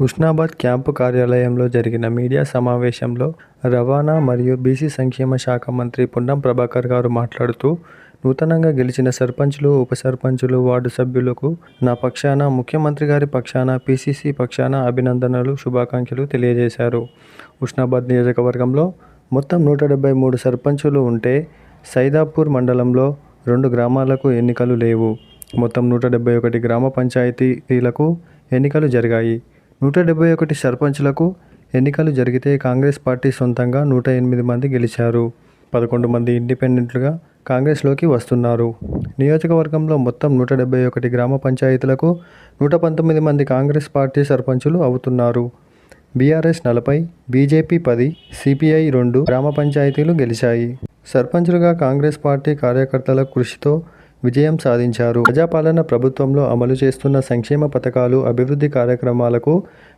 Husnabad camp కార్యాలయంలో జరిగిన media సమావేశంలో రవాణా మరియు బీసీ సంక్షేమ శాఖ మంత్రి పొన్నం ప్రభాకర్ గారు మాట్లాడుతూ నూతనంగా గెలిచిన సర్పంచులు ఉప సర్పంచులు వార్డు సభ్యులకు నా పక్షాన ముఖ్యమంత్రి గారి పక్షాన పీసీసీ పక్షాన అభినందనలు శుభాకాంక్షలు తెలియజేశారు. హుస్నాబాద్ నియోజకవర్గంలో మొత్తం నూట డెబ్బై మూడు సర్పంచులు ఉంటే సైదాపూర్ మండలంలో రెండు గ్రామాలకు ఎన్నికలు లేవు. మొత్తం నూట డెబ్బై ఒకటి గ్రామ పంచాయతీలకు ఎన్నికలు జరిగాయి. నూట డెబ్బై ఒకటి సర్పంచులకు ఎన్నికలు జరిగితే కాంగ్రెస్ పార్టీ సొంతంగా నూట ఎనిమిది మంది గెలిచారు. పదకొండు మంది ఇండిపెండెంట్లుగా కాంగ్రెస్లోకి వస్తున్నారు. నియోజకవర్గంలో మొత్తం నూట డెబ్బై ఒకటి గ్రామ పంచాయతీలకు నూట పంతొమ్మిది మంది కాంగ్రెస్ పార్టీ సర్పంచులు అవుతున్నారు. బీఆర్ఎస్ నలభై బీజేపీ పది సిపిఐ రెండు గ్రామ పంచాయతీలు గెలిచాయి. సర్పంచులుగా కాంగ్రెస్ పార్టీ కార్యకర్తల కృషితో విజయం సాధించారు. ప్రజాపాలన ప్రభుత్వంలో అమలు చేస్తున్న సంక్షేమ పథకాలు అభివృద్ధి కార్యక్రమాలకు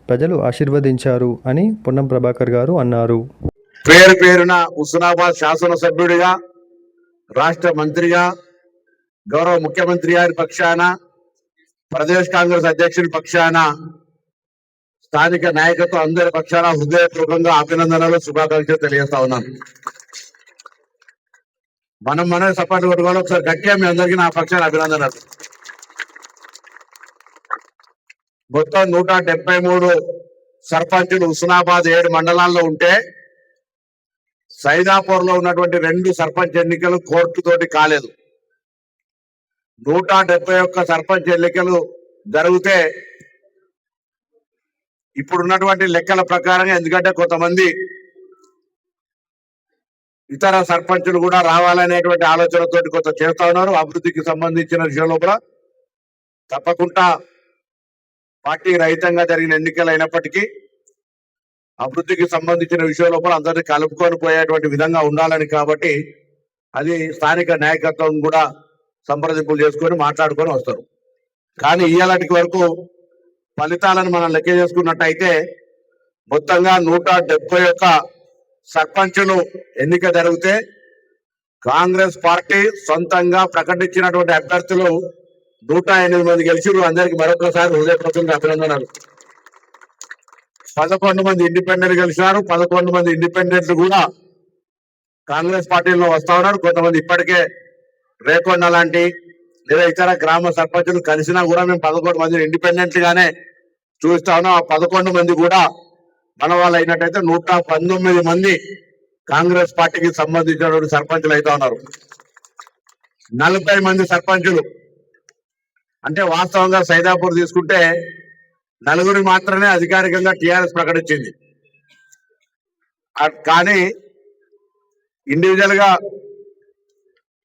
ప్రజలు ఆశీర్వదించారు అని పొన్నం ప్రభాకర్ గారు అన్నారు. పేరు పేరున హుస్నాబాద్ శాసనసభ్యుడిగా రాష్ట్ర మంత్రిగా గౌరవ ముఖ్యమంత్రి గారి పక్షాన ప్రదేశ్ కాంగ్రెస్ అధ్యక్షుడి పక్షాన స్థానిక నాయకత్వం అందరి పక్షాన హృదయపూర్వకంగా అభినందనలు శుభాకాంక్షలు తెలియజేస్తా ఉన్నాను. మనం మనం సపోర్ట్ కొట్టుకోవాలి ఒకసారి గట్టిగా మీ అందరికీ నా పక్షాన అభినందనలు. మొత్తం నూట డెబ్బై మూడు సర్పంచులు హుస్నాబాద్ ఏడు మండలాల్లో ఉంటే సైదాపూర్లో ఉన్నటువంటి రెండు సర్పంచ్ ఎన్నికలు కోర్టు తోటి కాలేదు. నూట డెబ్బై ఒక్క సర్పంచ్ ఎన్నికలు జరిగితే ఇప్పుడున్నటువంటి లెక్కల ప్రకారంగా ఎందుకంటే కొంతమంది ఇతర సర్పంచులు కూడా రావాలనేటువంటి ఆలోచనతో కొంత చేస్తా ఉన్నారు. అభివృద్ధికి సంబంధించిన విషయం లోపల తప్పకుండా పార్టీ రహితంగా జరిగిన ఎన్నికలు అయినప్పటికీ అభివృద్ధికి సంబంధించిన విషయం లోపల అందరినీ కలుపుకొని పోయేటువంటి విధంగా ఉండాలని కాబట్టి అది స్థానిక నాయకత్వం కూడా సంప్రదింపులు చేసుకొని మాట్లాడుకొని వస్తారు. కానీ ఇయ్యాలటి వరకు ఫలితాలను మనం లెక్క చేసుకున్నట్టయితే మొత్తంగా నూట డెబ్బై యొక్క సర్పంచులు ఎన్నిక జరిగితే కాంగ్రెస్ పార్టీ సొంతంగా ప్రకటించినటువంటి అభ్యర్థులు నూట ఎనిమిది మంది గెలిచిరు అందరికి మరొకసారి హృదయపూర్వకంగా అభినందనలు. పదకొండు మంది ఇండిపెండెంట్ గెలిచినారు. పదకొండు మంది ఇండిపెండెంట్లు కూడా కాంగ్రెస్ పార్టీలో వస్తా ఉన్నారు. కొంతమంది ఇప్పటికే రేకొండ లాంటి లేదా ఇతర గ్రామ సర్పంచులు కలిసినా కూడా మేము పదకొండు మంది ఇండిపెండెంట్ గానే చూస్తా ఉన్నాం. ఆ పదకొండు మంది కూడా మన వాళ్ళు అయినట్టయితే నూట పంతొమ్మిది మంది కాంగ్రెస్ పార్టీకి సంబంధించినటువంటి సర్పంచులు అయితే ఉన్నారు. నలభై మంది సర్పంచులు. అంటే వాస్తవంగా సైదాపూర్ తీసుకుంటే నలుగురు మాత్రమే అధికారికంగా టిఆర్ఎస్ ప్రకటించింది. కానీ ఇండివిజువల్గా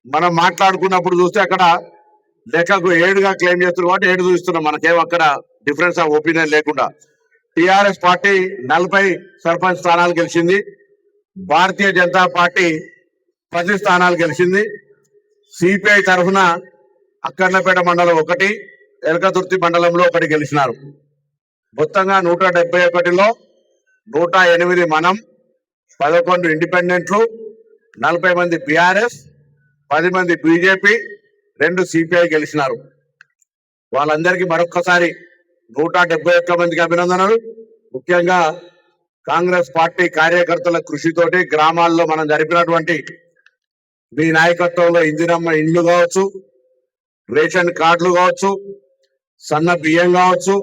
మనం మాట్లాడుకున్నప్పుడు చూస్తే అక్కడ లెక్కకు ఏడుగా క్లెయిమ్ చేస్తున్నారు కాబట్టి ఏడు చూస్తున్నాం. మనకేం అక్కడ డిఫరెన్స్ ఆఫ్ ఒపీనియన్ లేకుండా. టిఆర్ఎస్ పార్టీ నలభై సర్పంచ్ స్థానాలు గెలిచింది. భారతీయ జనతా పార్టీ పది స్థానాలు గెలిచింది. సిపిఐ తరఫున అక్కర్లపేట మండలం ఒకటి ఎలకతుర్తి మండలంలో ఒకటి గెలిచినారు. మొత్తంగా నూట డెబ్బై ఒకటిలో నూట ఎనిమిది మనం పదకొండు ఇండిపెండెంట్లు నలభై మంది బీఆర్ఎస్ పది మంది బీజేపీ రెండు సిపిఐ గెలిచినారు. వాళ్ళందరికీ మరొక్కసారి నూట డెబ్బై ఒక్క మందికి అభినందనలు. ముఖ్యంగా కాంగ్రెస్ పార్టీ కార్యకర్తల కృషితోటి గ్రామాల్లో మనం జరిపినటువంటి మీ నాయకత్వంలో ఇందిరమ్మ ఇండ్లు కావచ్చు రేషన్ కార్డులు కావచ్చు సన్న బియ్యం కావచ్చు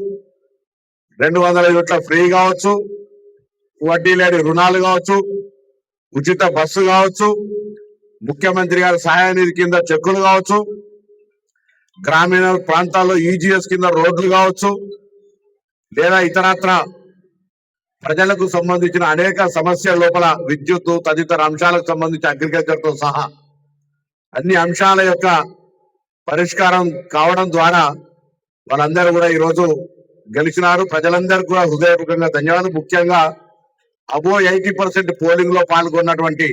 రెండు వందల యూనిట్ల ఫ్రీ కావచ్చు వడ్డీ లేని రుణాలు కావచ్చు ఉచిత బస్సు కావచ్చు ముఖ్యమంత్రి గారి సహాయ నిధి కింద చెక్కులు కావచ్చు గ్రామీణ ప్రాంతాల్లో ఈజీఎస్ కింద రోడ్లు కావచ్చు లేదా ఇతరత్ర ప్రజలకు సంబంధించిన అనేక సమస్యల లోపల విద్యుత్ తదితర అంశాలకు సంబంధించి అగ్రికల్చర్తో సహా అన్ని అంశాల యొక్క పరిష్కారం కావడం ద్వారా వాళ్ళందరూ కూడా ఈరోజు గెలిచినారు. ప్రజలందరికీ కూడా హృదయపూర్వకంగా ధన్యవాదాలు. ముఖ్యంగా అబో ఎయిటీ పర్సెంట్ పోలింగ్లో పాల్గొన్నటువంటి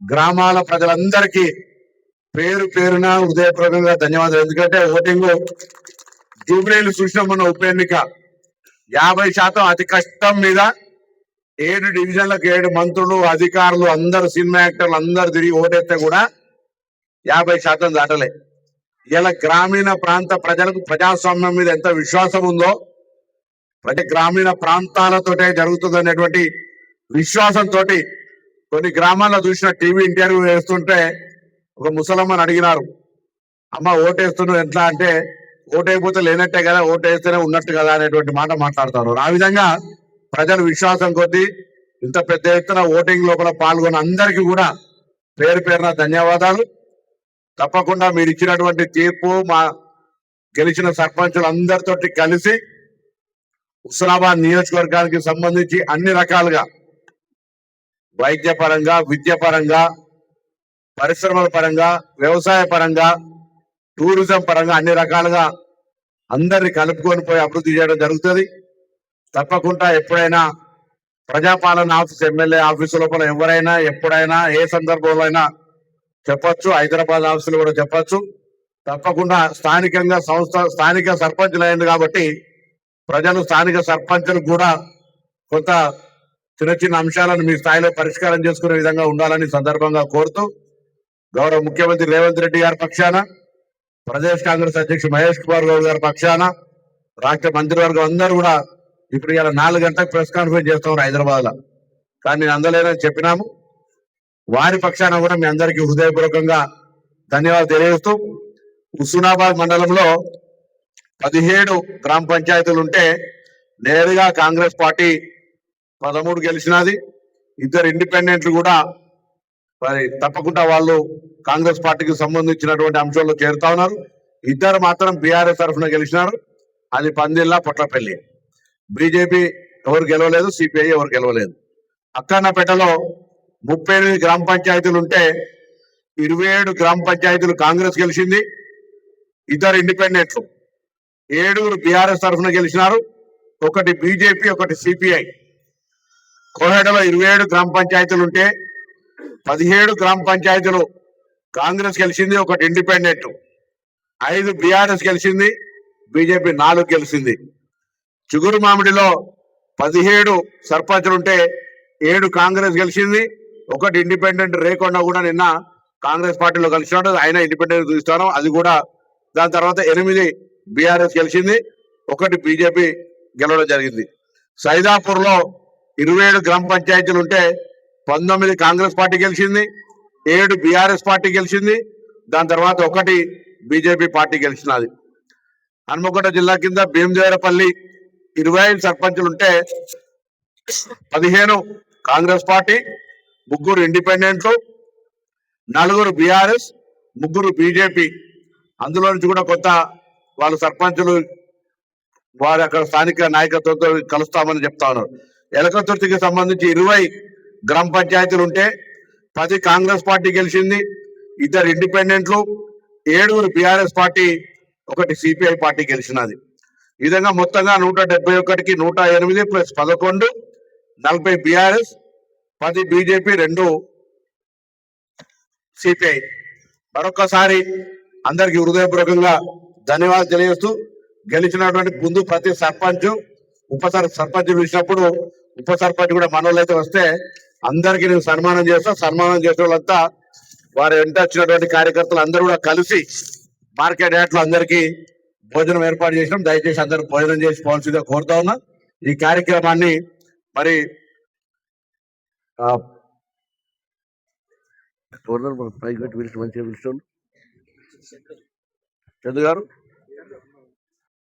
గ్రామాల ప్రజలందరికీ పేరు పేరున హృదయపూర్వకంగా ధన్యవాదాలు. ఎందుకంటే ఓటింగ్ జూబ్లీలు చూసిన మన ఉప ఎన్నిక యాభై శాతం అతి కష్టం మీద ఏడు డివిజన్లకు ఏడు మంత్రులు అధికారులు అందరు సినిమా యాక్టర్లు అందరు తిరిగి ఓటేస్తే కూడా యాభై శాతం దాటలే. ఇలా గ్రామీణ ప్రాంత ప్రజలకు ప్రజాస్వామ్యం మీద ఎంత విశ్వాసం ఉందో ప్రతి గ్రామీణ ప్రాంతాలతోటే జరుగుతుంది అనేటువంటి విశ్వాసంతో కొన్ని గ్రామాల్లో చూసిన టీవీ ఇంటర్వ్యూ వేస్తుంటే ఒక ముసలమ్మని అడిగినారు అమ్మ ఓటేస్తున్నావు ఎట్లా? అంటే ఓటైపోతే లేనట్టే కదా ఓటేస్తేనే ఉన్నట్టు కదా అనేటువంటి మాట మాట్లాడుతారు ఆ విధంగా ప్రజల విశ్వాసం కొద్దీ ఇంత పెద్ద ఎత్తున ఓటింగ్ లోపల పాల్గొన్న అందరికీ కూడా పేరు పేరున ధన్యవాదాలు. తప్పకుండా మీరు ఇచ్చినటువంటి తీర్పు మా గెలిచిన సర్పంచులు అందరితోటి కలిసి హుస్నాబాద్ నియోజకవర్గానికి సంబంధించి అన్ని రకాలుగా వైద్యపరంగా విద్యపరంగా పరిశ్రమల పరంగా వ్యవసాయ పరంగా టూరిజం పరంగా అన్ని రకాలుగా అందరిని కలుపుకొని పోయి అభివృద్ధి చేయడం జరుగుతుంది. తప్పకుండా ఎప్పుడైనా ప్రజాపాలన ఆఫీస్ ఎమ్మెల్యే ఆఫీసు లోపల ఎవరైనా ఎప్పుడైనా ఏ సందర్భంలో అయినా చెప్పచ్చు. హైదరాబాద్ ఆఫీసులు కూడా చెప్పచ్చు. తప్పకుండా స్థానికంగా సంస్థ స్థానిక సర్పంచులు అయింది కాబట్టి ప్రజలు స్థానిక సర్పంచులు కూడా కొంత చిన్న చిన్న అంశాలను మీ స్థాయిలో పరిష్కారం చేసుకునే విధంగా ఉండాలని సందర్భంగా కోరుతూ గౌరవ ముఖ్యమంత్రి రేవంత్ రెడ్డి గారి పక్షాన ప్రదేశ్ కాంగ్రెస్ అధ్యక్షుడు మహేష్ కుమార్ గౌడ్ గారి పక్షాన రాష్ట్ర మంత్రివర్గం అందరూ కూడా ఇప్పుడు ఇలా నాలుగు గంటలకు ప్రెస్ కాన్ఫరెన్స్ చేస్తున్నారు హైదరాబాద్లో కానీ నేను అందలేనని చెప్పినాము. వారి పక్షాన కూడా మీ అందరికీ హృదయపూర్వకంగా ధన్యవాదాలు తెలియజేస్తూ హుస్నాబాద్ మండలంలో పదిహేడు గ్రామ పంచాయతీలు ఉంటే నేరుగా కాంగ్రెస్ పార్టీ పదమూడు గెలిచినది. ఇద్దరు ఇండిపెండెంట్లు కూడా మరి తప్పకుండా వాళ్ళు కాంగ్రెస్ పార్టీకి సంబంధించినటువంటి అంశాల్లో చేరుతా ఉన్నారు. ఇద్దరు మాత్రం బీఆర్ఎస్ తరఫున గెలిచినారు. అది పందిల్లా పొట్లపల్లి. బీజేపీ ఎవరు గెలవలేదు సిపిఐ ఎవరు గెలవలేదు. అక్కన్నపేటలో ముప్పై ఎనిమిది గ్రామ పంచాయతీలు ఉంటే ఇరవై ఏడు గ్రామ పంచాయతీలు కాంగ్రెస్ గెలిచింది. ఇద్దరు ఇండిపెండెంట్లు. ఏడుగురు బీఆర్ఎస్ తరఫున గెలిచినారు. ఒకటి బీజేపీ ఒకటి సిపిఐ. కోహెడలో ఇరవై ఏడు గ్రామ పంచాయతీలు ఉంటే పదిహేడు గ్రామ పంచాయతీలు. కాంగ్రెస్ గెలిచింది ఒకటి ఇండిపెండెంట్. ఐదు బీఆర్ఎస్ గెలిచింది బీజేపీ నాలుగు గెలిచింది. చిగురు మామిడిలో పదిహేడు సర్పంచులు ఉంటే ఏడు కాంగ్రెస్ గెలిచింది ఒకటి ఇండిపెండెంట్ రేకొండ కూడా నిన్న కాంగ్రెస్ పార్టీలో కలిసినాడు ఆయన ఇండిపెండెంట్ చూస్తాను అది కూడా దాని తర్వాత ఎనిమిది బీఆర్ఎస్ గెలిచింది ఒకటి బీజేపీ గెలవడం జరిగింది. సైదాపూర్లో ఇరవై ఏడు గ్రామ పంచాయతీలు ఉంటే పంతొమ్మిది కాంగ్రెస్ పార్టీ గెలిచింది ఏడు బీఆర్ఎస్ పార్టీ గెలిచింది దాని తర్వాత ఒకటి బీజేపీ పార్టీ గెలిచినది. హన్మకొండ జిల్లా కింద భీమదేవరపల్లి ఇరవై ఐదు సర్పంచులు ఉంటే పదిహేను కాంగ్రెస్ పార్టీ ముగ్గురు ఇండిపెండెంట్లు నలుగురు బీఆర్ఎస్ ముగ్గురు బీజేపీ. అందులో నుంచి కూడా కొత్త వాళ్ళు సర్పంచులు వారి అక్కడ స్థానిక నాయకత్వంతో కలుస్తామని చెప్తా ఉన్నారు. ఎలకతుర్తికి సంబంధించి ఇరవై గ్రామ పంచాయతీలు ఉంటే పది కాంగ్రెస్ పార్టీ గెలిచింది ఇద్దరు ఇండిపెండెంట్లు ఏడుగురు బీఆర్ఎస్ పార్టీ ఒకటి సిపిఐ పార్టీ గెలిచినది. ఈ విధంగా మొత్తంగా నూట డెబ్బై ఒకటికి నూట ఎనిమిది ప్లస్ పదకొండు నలభై బీఆర్ఎస్ పది బీజేపీ రెండు సిపిఐ. మరొకసారి అందరికి హృదయపూర్వకంగా ధన్యవాదాలు తెలియజేస్తూ గెలిచినటువంటి ముందు ప్రతి సర్పంచ్ ఉప సర్పంచ్ పిలిచినప్పుడు ఉప సర్పంచ్ కూడా మనోళ్ళు అయితే వస్తే అందరికీ నేను సన్మానం చేస్తా. సన్మానం చేసిన వాళ్ళంతా వారి వెంట వచ్చినటువంటి కార్యకర్తలు అందరూ కూడా కలిసి మార్కెట్ యార్డ్ అందరికీ భోజనం ఏర్పాటు చేసినాం. దయచేసి అందరూ భోజనం చేసి పోవాల్సిందిగా కోరుతా ఉన్నా. ఈ కార్యక్రమాన్ని మరి ప్రైవేట్ పిలిచి మంచిగా పిలుస్తాను చంద్ర గారు.